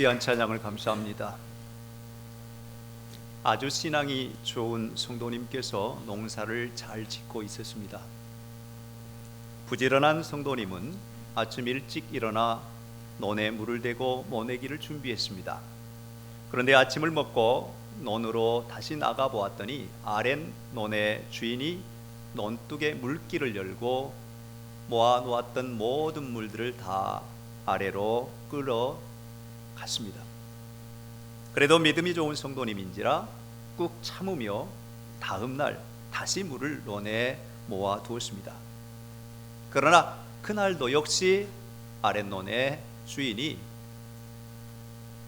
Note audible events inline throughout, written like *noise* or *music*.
귀한 찬양을 감사합니다. 아주 신앙이 좋은 성도님께서 농사를 잘 짓고 있었습니다. 부지런한 성도님은 아침 일찍 일어나 논에 물을 대고 모내기를 준비했습니다. 그런데 아침을 먹고 논으로 다시 나가 보았더니 아랫 논의 주인이 논둑에 물기를 열고 모아 놓았던 모든 물들을 다 아래로 끌어 갔습니다. 그래도 믿음이 좋은 성도님인지라 꾹 참으며 다음 날 다시 물을 논에 모아 두었습니다. 그러나 그날도 역시 아랫논의 주인이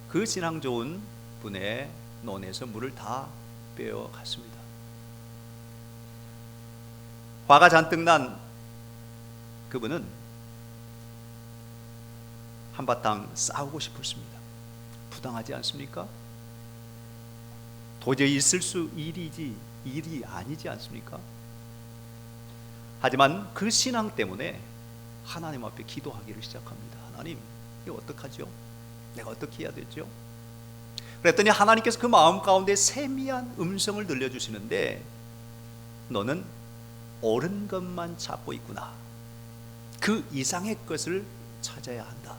그 신앙 좋은 분의 논에서 물을 다 빼어 갔습니다. 화가 잔뜩 난 그분은 한바탕 싸우고 싶었습니다. 부당하지 않습니까? 도저히 있을 수 일이지 일이 아니지 않습니까? 하지만 그 신앙 때문에 하나님 앞에 기도하기를 시작합니다. 하나님, 이거 어떡하죠? 내가 어떻게 해야 되죠? 그랬더니 하나님께서 그 마음 가운데 세미한 음성을 들려주시는데 너는 옳은 것만 찾고 있구나. 그 이상의 것을 찾아야 한다.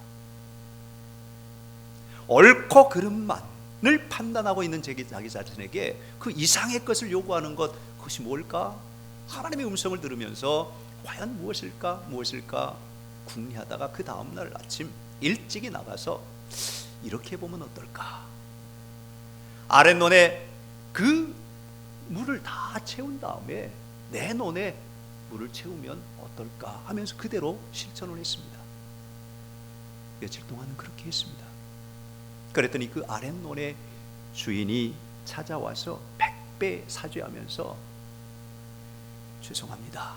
옳고 그름만을 판단하고 있는 자기, 자신에게 그 이상의 것을 요구하는 것 그것이 뭘까? 하나님의 음성을 들으면서 과연 무엇일까? 무엇일까? 궁리하다가 그 다음 날 아침 일찍이 나가서 이렇게 보면 어떨까? 아랫논에 그 물을 다 채운 다음에 내 논에 물을 채우면 어떨까 하면서 그대로 실천을 했습니다. 며칠 동안은 그렇게 했습니다. 그랬더니 그 아랫논의 주인이 찾아와서 백배 사죄하면서 죄송합니다.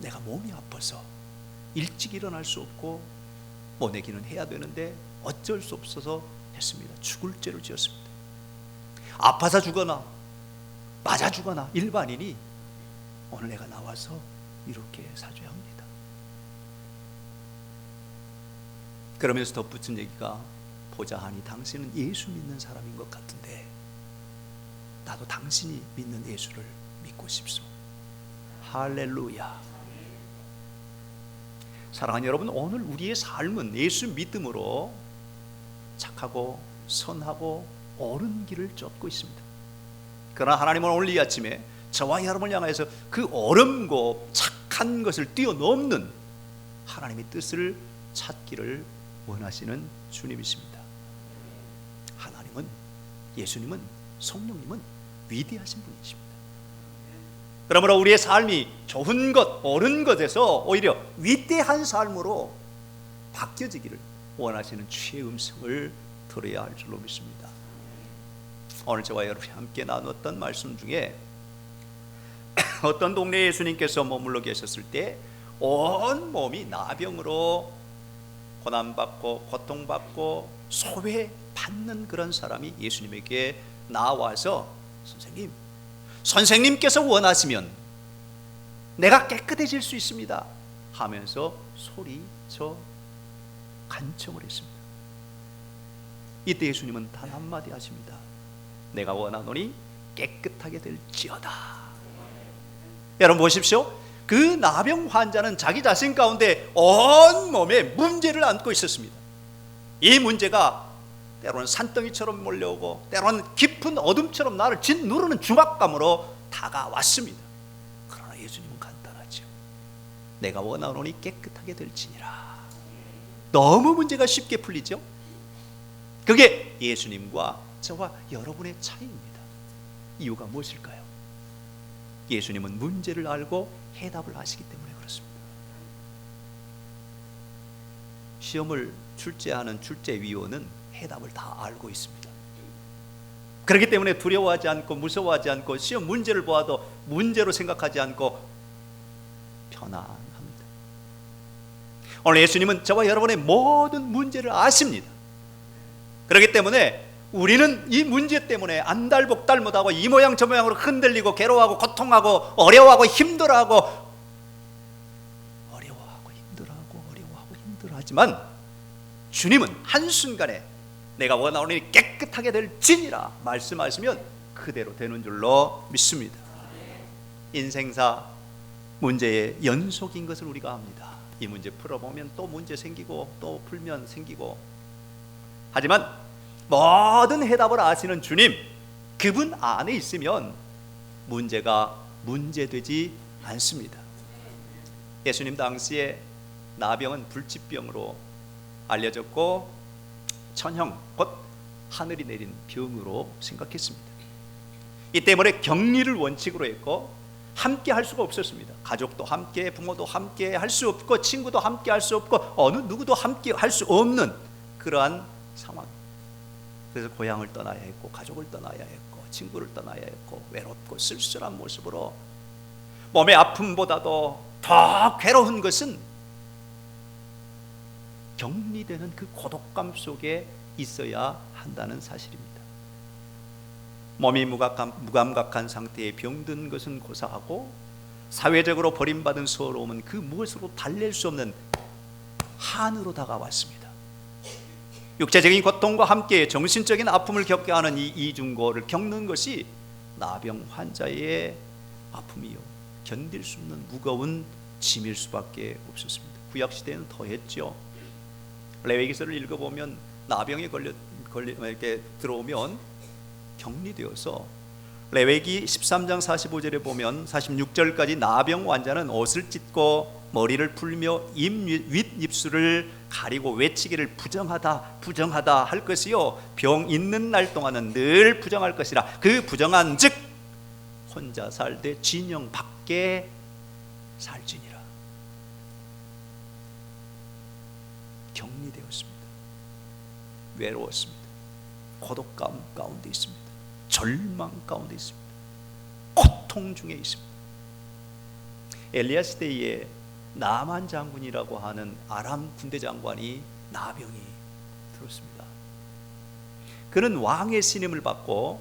내가 몸이 아파서 일찍 일어날 수 없고 모내기는 해야 되는데 어쩔 수 없어서 했습니다. 죽을 죄를 지었습니다. 아파서 죽거나 맞아 죽거나 일반인이 오늘 내가 나와서 이렇게 사죄합니다. 그러면서 덧붙인 얘기가 보자 하니 당신은 예수 믿는 사람인 것 같은데 나도 당신이 믿는 예수를 믿고 싶소. 할렐루야. 사랑하는 여러분, 오늘 우리의 삶은 예수 믿음으로 착하고 선하고 옳은 길을 쫓고 있습니다. 그러나 하나님은 오늘 이 아침에 저와 여러분을 향해서 그 어렵고 착한 것을 뛰어넘는 하나님의 뜻을 찾기를 원하시는 주님이십니다. 예수님은 성령님은 위대하신 분이십니다. 그러므로 우리의 삶이 좋은 것, 옳은 것에서 오히려 위대한 삶으로 바뀌어지기를 원하시는 주의 음성을 들어야 할 줄로 믿습니다. 오늘 저와 여러분이 함께 나눴던 말씀 중에 *coughs* 어떤 동네 예수님께서 머물러 계셨을 때 온 몸이 나병으로 고난받고 고통받고 소외 받는 그런 사람이 예수님에게 나와서 선생님, 선생님께서 원하시면 내가 깨끗해질 수 있습니다. 하면서 소리쳐 간청을 했습니다. 이때 예수님은 단 한마디 하십니다. 내가 원하노니 깨끗하게 될지어다. 여러분 보십시오. 그 나병 환자는 자기 자신 가운데 온 몸에 문제를 안고 있었습니다. 이 문제가 때로는 산더미처럼 몰려오고 때로는 깊은 어둠처럼 나를 짓누르는 중압감으로 다가왔습니다. 그러나 예수님은 간단하죠. 내가 원하노니 깨끗하게 될지니라. 너무 문제가 쉽게 풀리죠. 그게 예수님과 저와 여러분의 차이입니다. 이유가 무엇일까요? 예수님은 문제를 알고 해답을 아시기 때문에 그렇습니다. 시험을 출제하는 출제위원은 해답을 다 알고 있습니다. 그렇기 때문에 두려워하지 않고 무서워하지 않고 시험 문제를 보아도 문제로 생각하지 않고 편안합니다. 오늘 예수님은 저와 여러분의 모든 문제를 아십니다. 그렇기 때문에 우리는 이 문제 때문에 안달복달 못하고 이 모양 저 모양으로 흔들리고 괴로워하고 고통하고 어려워하고 힘들어하고 어려워하고 힘들어하고 어려워하고 힘들어하지만 주님은 한순간에 내가 원하오니 깨끗하게 될지니라 말씀하시면 그대로 되는 줄로 믿습니다. 인생사 문제의 연속인 것을 우리가 압니다. 이 문제 풀어보면 또 문제 생기고 또 풀면 생기고 하지만 모든 해답을 아시는 주님 그분 안에 있으면 문제가 문제되지 않습니다. 예수님 당시에 나병은 불치병으로 알려졌고 천형 곧 하늘이 내린 병으로 생각했습니다. 이 때문에 격리를 원칙으로 했고 함께 할 수가 없었습니다. 가족도 함께, 부모도 함께 할 수 없고 친구도 함께 할 수 없고 어느 누구도 함께 할 수 없는 그러한 상황. 그래서 고향을 떠나야 했고 가족을 떠나야 했고 친구를 떠나야 했고 외롭고 쓸쓸한 모습으로 몸의 아픔보다도 더 괴로운 것은 격리되는 그 고독감 속에 있어야 한다는 사실입니다. 몸이 무감각한, 무감각한 상태에 병든 것은 고사하고 사회적으로 버림받은 서러움은 그 무엇으로 달랠 수 없는 한으로 다가왔습니다. 육체적인 고통과 함께 정신적인 아픔을 겪게 하는 이 이중고를 겪는 것이 나병 환자의 아픔이요 견딜 수 없는 무거운 짐일 수밖에 없었습니다. 구약 시대는 더했죠. 레위기서를 읽어보면 나병에 걸려 걸리 이렇게 들어오면 격리되어서 레위기 13장 45절에 보면 46절까지 나병 환자는 옷을 찢고 머리를 풀며 입 윗 입술을 가리고 외치기를 부정하다 부정하다 할 것이요. 병 있는 날 동안은 늘 부정할 것이라. 그 부정한 즉 혼자 살되 진영 밖에 살지니라 격리 되었습니다. 외로웠습니다. 고독감 가운데 있습니다. 절망 가운데 있습니다. 고통 중에 있습니다. 엘리야 시대에 나만 장군이라고 하는 아람 군대 장관이 나병이 들었습니다. 그는 왕의 신임을 받고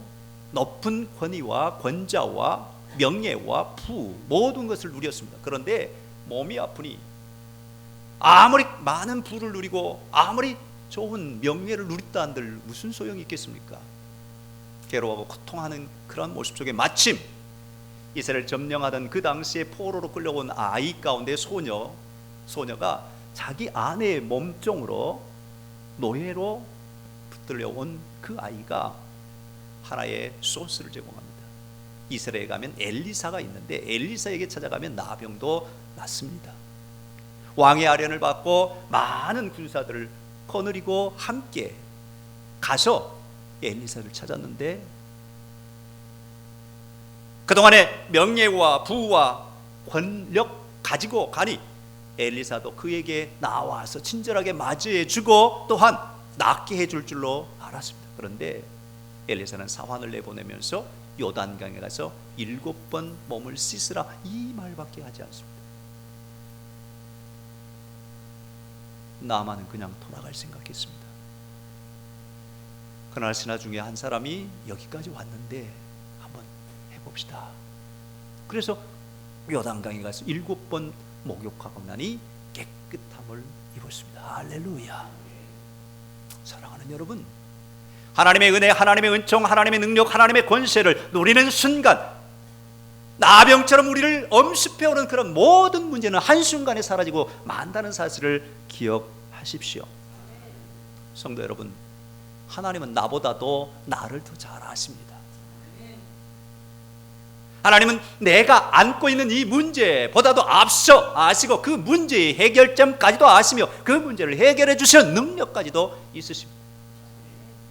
높은 권위와 권자와 명예와 부 모든 것을 누렸습니다. 그런데 몸이 아프니 아무리 많은 부를 누리고 아무리 좋은 명예를 누렸다 한들 무슨 소용이 있겠습니까? 괴로워하고 고통하는 그런 모습 속에 마침 이스라엘 점령하던 그 당시에 포로로 끌려온 아이 가운데 소녀 소녀가 자기 아내의 몸종으로 노예로 붙들려온 그 아이가 하나의 소스를 제공합니다. 이스라엘에 가면 엘리사가 있는데 엘리사에게 찾아가면 나병도 낫습니다. 왕의 아련을 받고 많은 군사들을 거느리고 함께 가서 엘리사를 찾았는데 그동안의 명예와 부와 권력 가지고 가니 엘리사도 그에게 나와서 친절하게 맞이해 주고 또한 낫게 해줄 줄로 알았습니다. 그런데 엘리사는 사환을 내보내면서 요단강에 가서 일곱 번 몸을 씻으라 이 말밖에 하지 않습니다. 나만은 그냥 돌아갈 생각했습니다. 그날 신하 중에 한 사람이 여기까지 왔는데 한번 해봅시다. 그래서 요단강에 가서 일곱 번 목욕하고 나니 깨끗함을 입었습니다. 할렐루야. 사랑하는 여러분, 하나님의 은혜, 하나님의 은총, 하나님의 능력, 하나님의 권세를 누리는 순간 나병처럼 우리를 엄습해오는 그런 모든 문제는 한순간에 사라지고 만다는 사실을 기억하십시오. 성도 여러분, 하나님은 나보다도 나를 더 잘 아십니다. 하나님은 내가 안고 있는 이 문제보다도 앞서 아시고 그 문제의 해결점까지도 아시며 그 문제를 해결해 주실 능력까지도 있으십니다.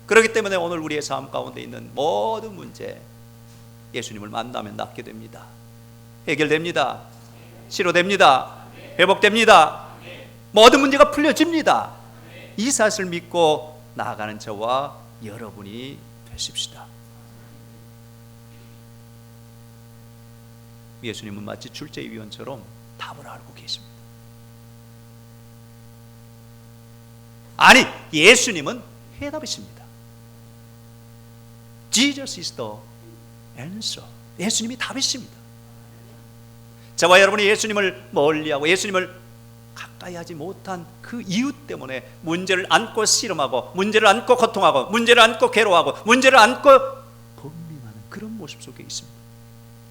그렇기 때문에 오늘 우리의 삶 가운데 있는 모든 문제 예수님을 만나면 낫게 됩니다. 해결됩니다. 치료됩니다. 회복됩니다. 모든 문제가 풀려집니다. 이 사실을 믿고 나아가는 저와 여러분이 되십시다. 예수님은 마치 출제위원처럼 답을 알고 계십니다. 아니, 예수님은 해답이십니다. Jesus is the answer. 예수님이 답이십니다. 저와 여러분이 예수님을 멀리하고 예수님을 가까이 하지 못한 그 이유 때문에 문제를 안고 씨름하고 문제를 안고 고통하고 문제를 안고 괴로워하고 문제를 안고 범민하는 그런 모습 속에 있습니다.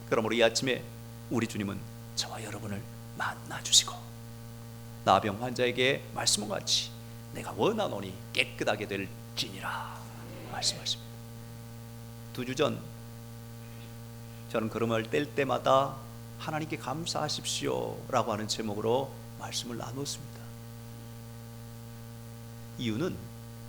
그러므로 이 아침에 우리 주님은 저와 여러분을 만나 주시고 나병 환자에게 말씀과 같이 내가 원하노니 깨끗하게 될지니라 말씀하십니다. 두 주 전 저는 걸음을 뗄 때마다 하나님께 감사하십시오라고 하는 제목으로 말씀을 나눴습니다. 이유는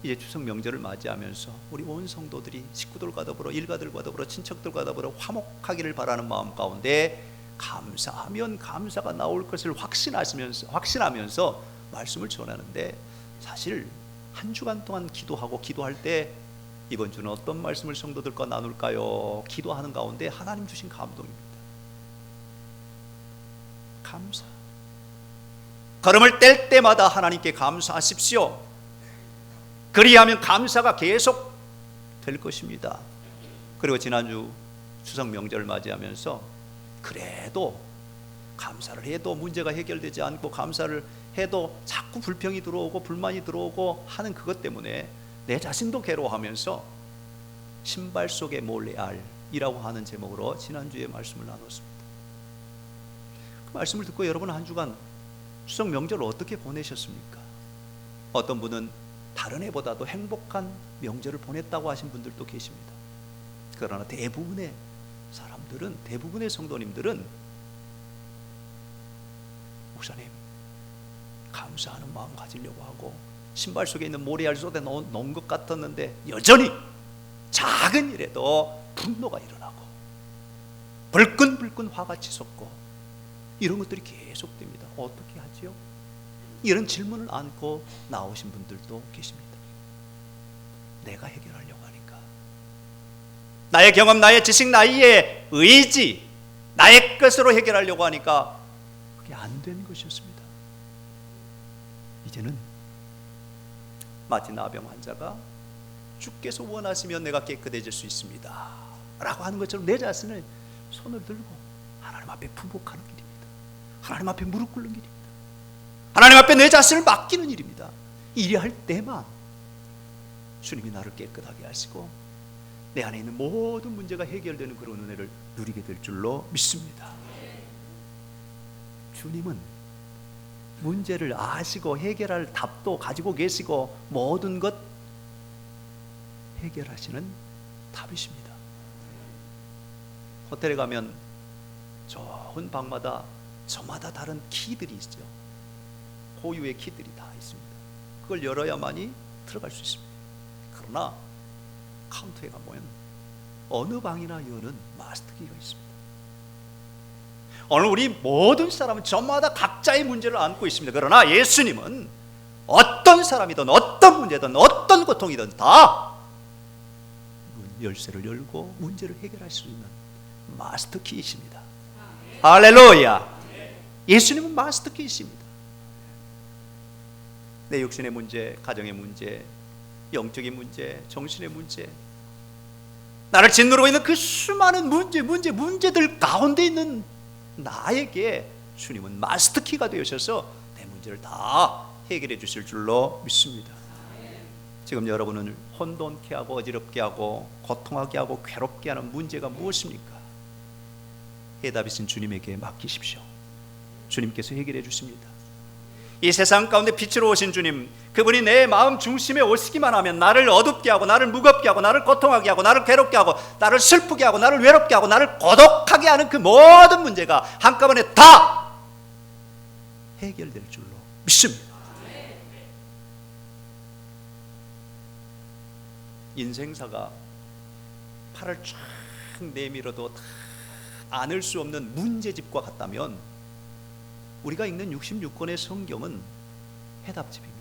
이제 추석 명절을 맞이하면서 우리 온 성도들이 식구들과 더불어 일가들과 더불어 친척들과 더불어 화목하기를 바라는 마음 가운데 감사하면 감사가 나올 것을 확신하시면서 확신하면서 말씀을 전하는데 사실 한 주간 동안 기도하고 기도할 때 이번 주는 어떤 말씀을 성도들과 나눌까요? 기도하는 가운데 하나님 주신 감동입니다. 감사. 걸음을 뗄 때마다 하나님께 감사하십시오. 그리하면 감사가 계속 될 것입니다. 그리고 지난주 추석 명절을 맞이하면서 그래도 감사를 해도 문제가 해결되지 않고 감사를 해도 자꾸 불평이 들어오고 불만이 들어오고 하는 그것 때문에 내 자신도 괴로워하면서 신발 속에 몰래 알이라고 하는 제목으로 지난주에 말씀을 나눴습니다. 그 말씀을 듣고 여러분 한 주간 추석 명절 어떻게 보내셨습니까? 어떤 분은 다른 해보다도 행복한 명절을 보냈다고 하신 분들도 계십니다. 그러나 대부분의 사람들은 대부분의 성도님들은 목사님 감사하는 마음 가지려고 하고 신발 속에 있는 모래알 쏟아 넣은 것 같았는데 여전히 작은 일에도 분노가 일어나고 불끈불끈 화가 치솟고 이런 것들이 계속됩니다. 어떻게 하지요? 이런 질문을 안고 나오신 분들도 계십니다. 내가 해결하려고 하니까 나의 경험, 나의 지식, 나의 의지, 나의 것으로 해결하려고 하니까 그게 안 되는 것이었습니다. 이제는 마치 나병 환자가 주께서 원하시면 내가 깨끗해질 수 있습니다. 라고 하는 것처럼 내 자신을 손을 들고 하나님 앞에 부복하는 길입니다. 하나님 앞에 무릎 꿇는 길입니다. 하나님 앞에 내 자신을 맡기는 일입니다. 이리 할 때만 주님이 나를 깨끗하게 하시고 내 안에 있는 모든 문제가 해결되는 그런 은혜를 누리게 될 줄로 믿습니다. 주님은 문제를 아시고 해결할 답도 가지고 계시고 모든 것 해결하시는 답이십니다. 호텔에 가면 좋은 방마다 저마다 다른 키들이 있죠. 고유의 키들이 다 있습니다. 그걸 열어야만이 들어갈 수 있습니다. 그러나 카운터에 가보면 어느 방이나 여는 마스터키가 있습니다. 오늘 우리 모든 사람은 저마다 각자의 문제를 안고 있습니다. 그러나 예수님은 어떤 사람이든 어떤 문제든 어떤 고통이든 다 열쇠를 열고 문제를 해결할 수 있는 마스터 키이십니다. 할렐루야. 예수님은 마스터 키이십니다. 내 육신의 문제, 가정의 문제, 영적인 문제, 정신의 문제, 나를 짓누르고 있는 그 수많은 문제, 문제, 문제들 가운데 있는 나에게 주님은 마스터키가 되셔서 내 문제를 다 해결해 주실 줄로 믿습니다. 지금 여러분을 혼돈케 하고 어지럽게 하고 고통하게 하고 괴롭게 하는 문제가 무엇입니까? 해답이신 주님에게 맡기십시오. 주님께서 해결해 주십니다. 이 세상 가운데 빛으로 오신 주님, 그분이 내 마음 중심에 오시기만 하면 나를 어둡게 하고 나를 무겁게 하고 나를 고통하게 하고 나를 괴롭게 하고 나를 슬프게 하고 나를 외롭게 하고 나를 고독하게 하는 그 모든 문제가 한꺼번에 다 해결될 줄로 믿습니다. 인생사가 팔을 쫙 내밀어도 다 안을 수 없는 문제집과 같다면 우리가 읽는 66권의 성경은 해답집입니다.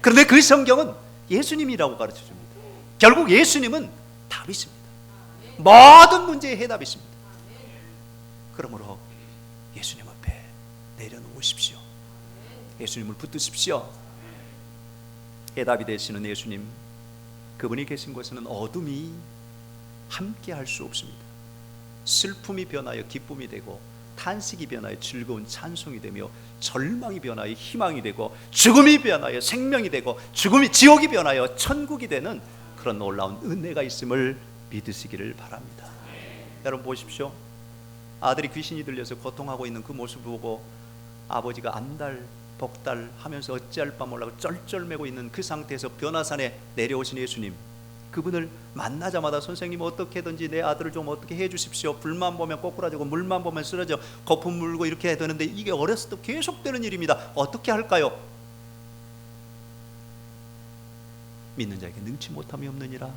그런데 그 성경은 예수님이라고 가르쳐 줍니다. 결국 예수님은 답이십니다. 모든 문제의 해답이십니다. 그러므로 예수님 앞에 내려놓으십시오. 예수님을 붙드십시오. 해답이 되시는 예수님, 그분이 계신 곳에는 어둠이 함께 할 수 없습니다. 슬픔이 변하여 기쁨이 되고 탄식이 변하여 즐거운 찬송이 되며 절망이 변하여 희망이 되고 죽음이 변하여 생명이 되고 죽음이 지옥이 변하여 천국이 되는 그런 놀라운 은혜가 있음을 믿으시기를 바랍니다. 여러분 보십시오. 아들이 귀신이 들려서 고통하고 있는 그 모습을 보고 아버지가 안달 복달 하면서 어찌할 바 몰라고 쩔쩔매고 있는 그 상태에서 변화산에 내려오신 예수님 그분을 만나자마자 선생님 어떻게든지 내 아들을 좀 어떻게 해 주십시오. 불만 보면 꼬꾸라지고 물만 보면 쓰러져. 거품 물고 이렇게 해야 되는데 이게 어렸을 때 계속되는 일입니다. 어떻게 할까요? 믿는 자에게 능치 못함이 없느니라.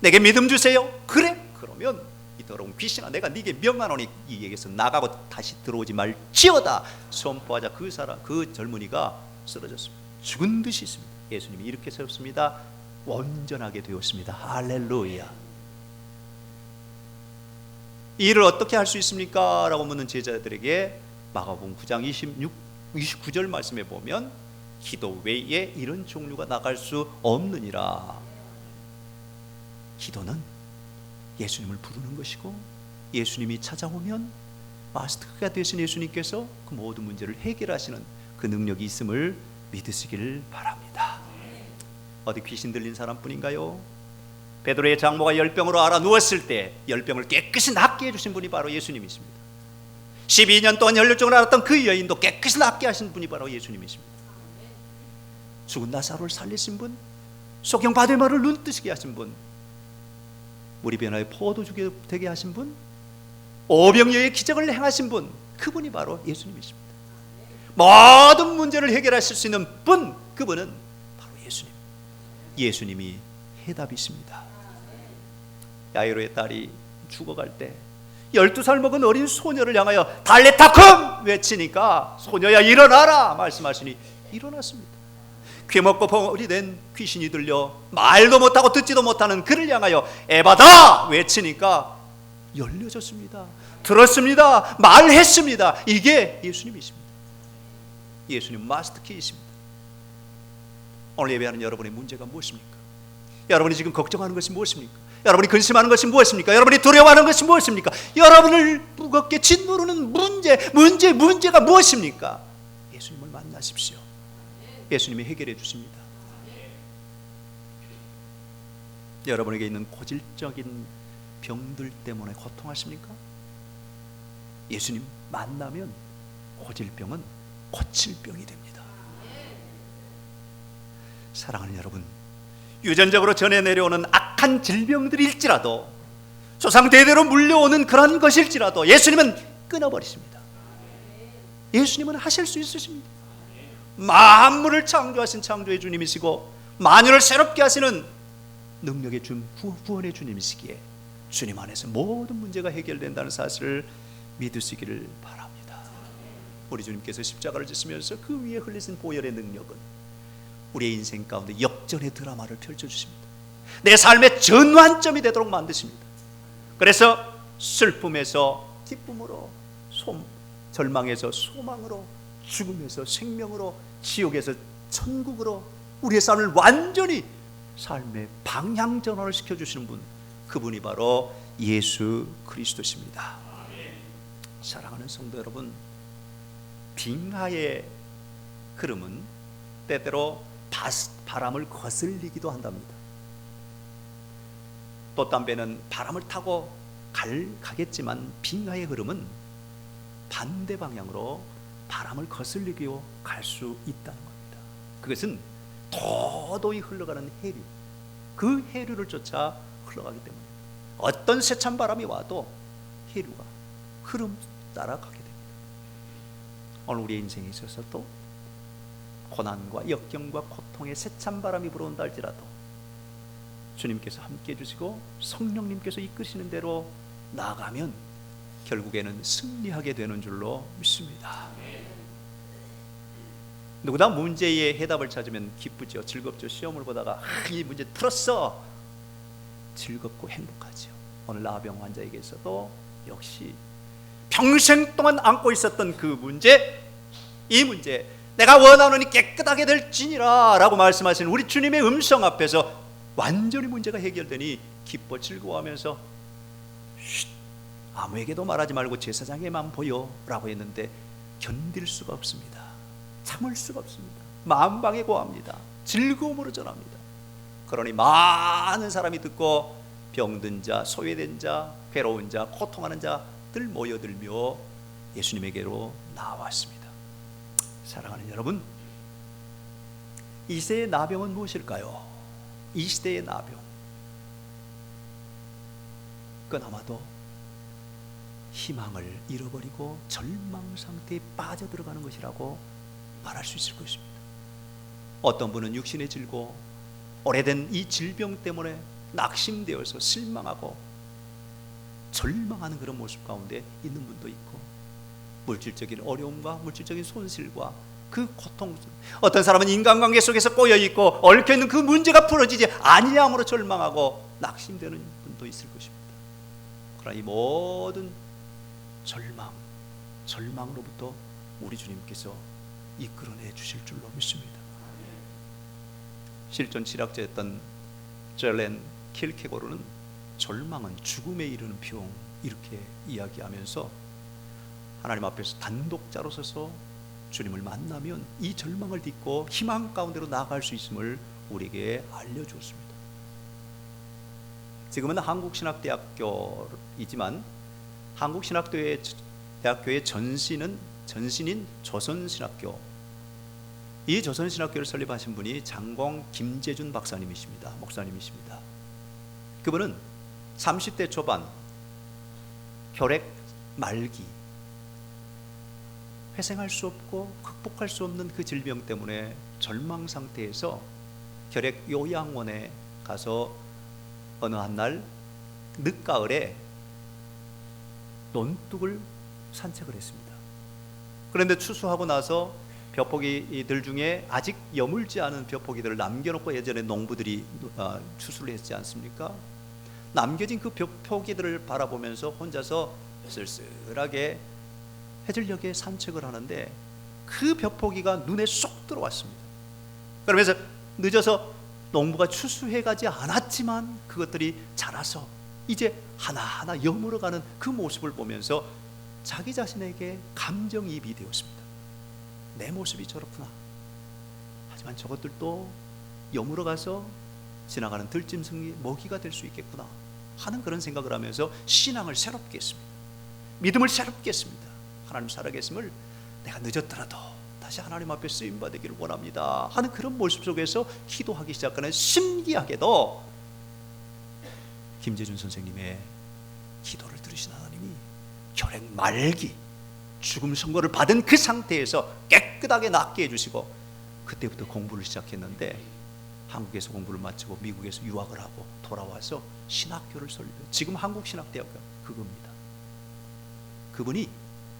내게 믿음 주세요. 그래? 그러면 이 더러운 귀신아 내가 네게 명하노니 이 얘기에서 나가고 다시 들어오지 말지어다. 선포하자 그 사람 그 젊은이가 쓰러졌습니다. 죽은 듯이 있습니다. 예수님이 이렇게 세웠습니다 온전하게 되었습니다 할렐루야 이 일을 어떻게 할 수 있습니까? 라고 묻는 제자들에게 마가복음 9장 26, 29절 말씀에 보면 기도 외에 이런 종류가 나갈 수 없느니라 기도는 예수님을 부르는 것이고 예수님이 찾아오면 마스터가 되신 예수님께서 그 모든 문제를 해결하시는 그 능력이 있음을 믿으시기를 바랍니다. 어디 귀신 들린 사람뿐인가요? 베드로의 장모가 열병으로 알아 누웠을 때 열병을 깨끗이 낫게 해주신 분이 바로 예수님이십니다. 12년 동안 혈류증을 앓았던 그 여인도 깨끗이 낫게 하신 분이 바로 예수님이십니다. 죽은 나사로를 살리신 분, 소경 바데마를 눈 뜨시게 하신 분, 물이 변하여 포도 주게 되게 하신 분, 오병이어의 기적을 행하신 분, 그분이 바로 예수님이십니다. 모든 문제를 해결하실 수 있는 분, 그분은. 예수님이 해답이십니다. 야이로의 딸이 죽어갈 때 12살 먹은 어린 소녀를 향하여 달레타쿰 외치니까 소녀야 일어나라 말씀하시니 일어났습니다. 귀먹고 벙어리 된 귀신이 들려 말도 못하고 듣지도 못하는 그를 향하여 에바다 외치니까 열려졌습니다. 들었습니다. 말했습니다. 이게 예수님이십니다. 예수님 마스터키이십니다. 오늘 예배하는 여러분의 문제가 무엇입니까? 여러분이 지금 걱정하는 것이 무엇입니까? 여러분이 근심하는 것이 무엇입니까? 여러분이 두려워하는 것이 무엇입니까? 여러분을 무겁게 짓누르는 문제, 문제, 문제가 무엇입니까? 예수님을 만나십시오. 예수님이 해결해 주십니다. 여러분에게 있는 고질적인 병들 때문에 고통하십니까? 예수님 만나면 고질병은 고칠 병이 됩니다. 사랑하는 여러분, 유전적으로 전해 내려오는 악한 질병들일지라도 조상 대대로 물려오는 그런 것일지라도 예수님은 끊어버리십니다. 예수님은 하실 수 있으십니다. 만물을 창조하신 창조의 주님이시고 만유를 새롭게 하시는 능력의 주 구원의 주님이시기에 주님 안에서 모든 문제가 해결된다는 사실을 믿으시기를 바랍니다. 우리 주님께서 십자가를 지시면서 그 위에 흘리신 보혈의 능력은 우리의 인생 가운데 역전의 드라마를 펼쳐주십니다. 내 삶의 전환점이 되도록 만드십니다. 그래서 슬픔에서 기쁨으로, 소, 절망에서 소망으로, 죽음에서 생명으로, 지옥에서 천국으로 우리의 삶을 완전히 삶의 방향 전환을 시켜주시는 분, 그분이 바로 예수 그리스도십니다. 사랑하는 성도 여러분, 빙하의 흐름은 때때로 바람을 거슬리기도 한답니다. 돛담배는 바람을 타고 갈, 가겠지만 빙하의 흐름은 반대 방향으로 바람을 거슬리고 갈수 있다는 겁니다. 그것은 도도히 흘러가는 해류, 그 해류를 쫓아 흘러가기 때문에 어떤 세찬 바람이 와도 해류가 흐름 따라 가게 됩니다. 오늘 우리의 인생에 있어서도 고난과 역경과 고통의 세찬 바람이 불어온다 할지라도 주님께서 함께 해주시고 성령님께서 이끄시는 대로 나아가면 결국에는 승리하게 되는 줄로 믿습니다. 누구나 문제의 해답을 찾으면 기쁘죠, 즐겁죠. 시험을 보다가 아, 이 문제 풀었어, 즐겁고 행복하죠. 오늘 나병 환자에게서도 역시 평생 동안 안고 있었던 그 문제, 이 문제 내가 원하노니 깨끗하게 될지니라 라고 말씀하신 우리 주님의 음성 앞에서 완전히 문제가 해결되니 기뻐 즐거워하면서 쉿 아무에게도 말하지 말고 제사장에만 보여 라고 했는데 견딜 수가 없습니다. 참을 수가 없습니다. 만방에 고합니다. 즐거움으로 전합니다. 그러니 많은 사람이 듣고 병든 자, 소외된 자, 괴로운 자, 고통하는 자들 모여들며 예수님에게로 나왔습니다. 사랑하는 여러분, 이 시대의 나병은 무엇일까요? 이 시대의 나병. 그건 아마도 희망을 잃어버리고 절망 상태에 빠져들어가는 것이라고 말할 수 있을 것입니다. 어떤 분은 육신에 질고 오래된 이 질병 때문에 낙심되어서 실망하고 절망하는 그런 모습 가운데 있는 분도 있고 물질적인 어려움과 물질적인 손실과 그 고통 어떤 사람은 인간관계 속에서 꼬여 있고 얽혀 있는 그 문제가 풀어지지 아니함으로 절망하고 낙심되는 분도 있을 것입니다. 그러나 이 모든 절망, 절망으로부터 우리 주님께서 이끌어내 주실 줄로 믿습니다. 실존 지락자였던 젤렌 킬케고르는 절망은 죽음에 이르는 병 이렇게 이야기하면서 하나님 앞에서 단독자로 서서 주님을 만나면 이 절망을 딛고 희망 가운데로 나아갈 수 있음을 우리에게 알려주었습니다. 지금은 한국신학대학교이지만 한국신학대학교의 대학교의 전신은 전신인 조선신학교 이 조선신학교를 설립하신 분이 장공 김재준 박사님이십니다. 목사님이십니다. 그분은 30대 초반 혈액 말기 회생할 수 없고 극복할 수 없는 그 질병 때문에 절망 상태에서 혈액 요양원에 가서 어느 한 날 늦가을에 논둑을 산책을 했습니다. 그런데 추수하고 나서 벼포기들 중에 아직 여물지 않은 벼포기들을 남겨놓고 예전에 농부들이 어, 추수를 했지 않습니까? 남겨진 그 벼포기들을 바라보면서 혼자서 쓸쓸하게 해질녘에 산책을 하는데 그 벼포기가 눈에 쏙 들어왔습니다. 그러면서 늦어서 농부가 추수해 가지 않았지만 그것들이 자라서 이제 하나하나 여물어 가는 그 모습을 보면서 자기 자신에게 감정이입이 되었습니다. 내 모습이 저렇구나. 하지만 저것들도 여물어 가서 지나가는 들짐승이 먹이가 될 수 있겠구나 하는 그런 생각을 하면서 신앙을 새롭게 했습니다. 믿음을 새롭게 했습니다. 하나님 살아계심을 내가 늦었더라도 다시 하나님 앞에 쓰임 받기를 원합니다 하는 그런 모습 속에서 기도하기 시작하는 신기하게도 김재준 선생님의 기도를 들으신 하나님이 혈액 말기 죽음 선고를 받은 그 상태에서 깨끗하게 낫게 해주시고 그때부터 공부를 시작했는데 한국에서 공부를 마치고 미국에서 유학을 하고 돌아와서 신학교를 설립해 지금 한국신학대학교 그겁니다. 그분이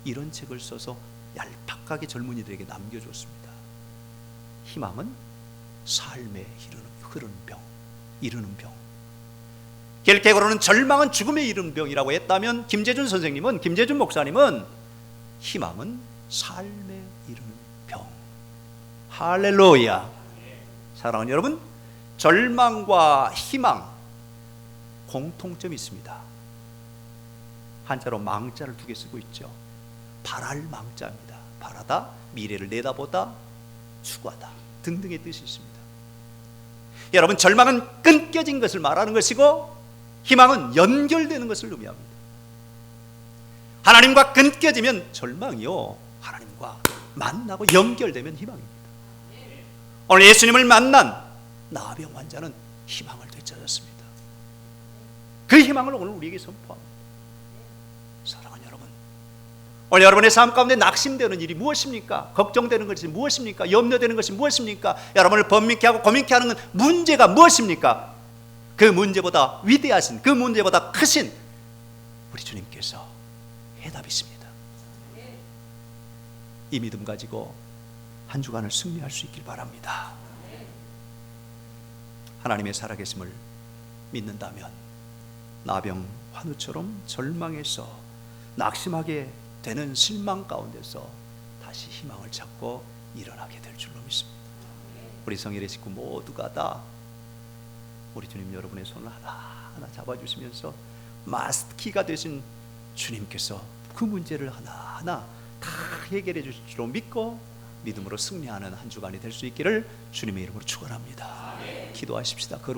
이런 책을 써서 얄팍하게 젊은이들에게 남겨줬습니다. 희망은 삶에 이르는 흐르는 병, 이르는 병. 결계고로는 절망은 죽음에 이르는 병이라고 했다면 김재준 선생님은 김재준 목사님은 희망은 삶에 이르는 병. 할렐루야. 사랑하는 여러분, 절망과 희망 공통점이 있습니다. 한자로 망자를 두 개 쓰고 있죠. 바랄 망자입니다. 바라다, 미래를 내다보다, 추구하다 등등의 뜻이 있습니다. 여러분, 절망은 끊겨진 것을 말하는 것이고 희망은 연결되는 것을 의미합니다. 하나님과 끊겨지면 절망이요. 하나님과 만나고 연결되면 희망입니다. 오늘 예수님을 만난 나병 환자는 희망을 되찾았습니다. 그 희망을 오늘 우리에게 선포합니다. 사랑하는 여러분, 오늘 여러분의 삶 가운데 낙심되는 일이 무엇입니까? 걱정되는 것이 무엇입니까? 염려되는 것이 무엇입니까? 여러분을 번민케 하고 고민케 하는 문제가 무엇입니까? 그 문제보다 위대하신, 그 문제보다 크신 우리 주님께서 해답이 있습니다. 이 믿음 가지고 한 주간을 승리할 수 있길 바랍니다. 하나님의 살아계심을 믿는다면 나병 환우처럼 절망해서 낙심하게 되는 실망 가운데서 다시 희망을 찾고 일어나게 될 줄로 믿습니다. 우리 성일의 식구 모두가 다 우리 주님 여러분의 손을 하나 하나 잡아주시면서 마스키가 되신 주님께서 그 문제를 하나하나 다 해결해 주실 줄로 믿고 믿음으로 승리하는 한 주간이 될 수 있기를 주님의 이름으로 축원합니다. 기도하십시다. 거룩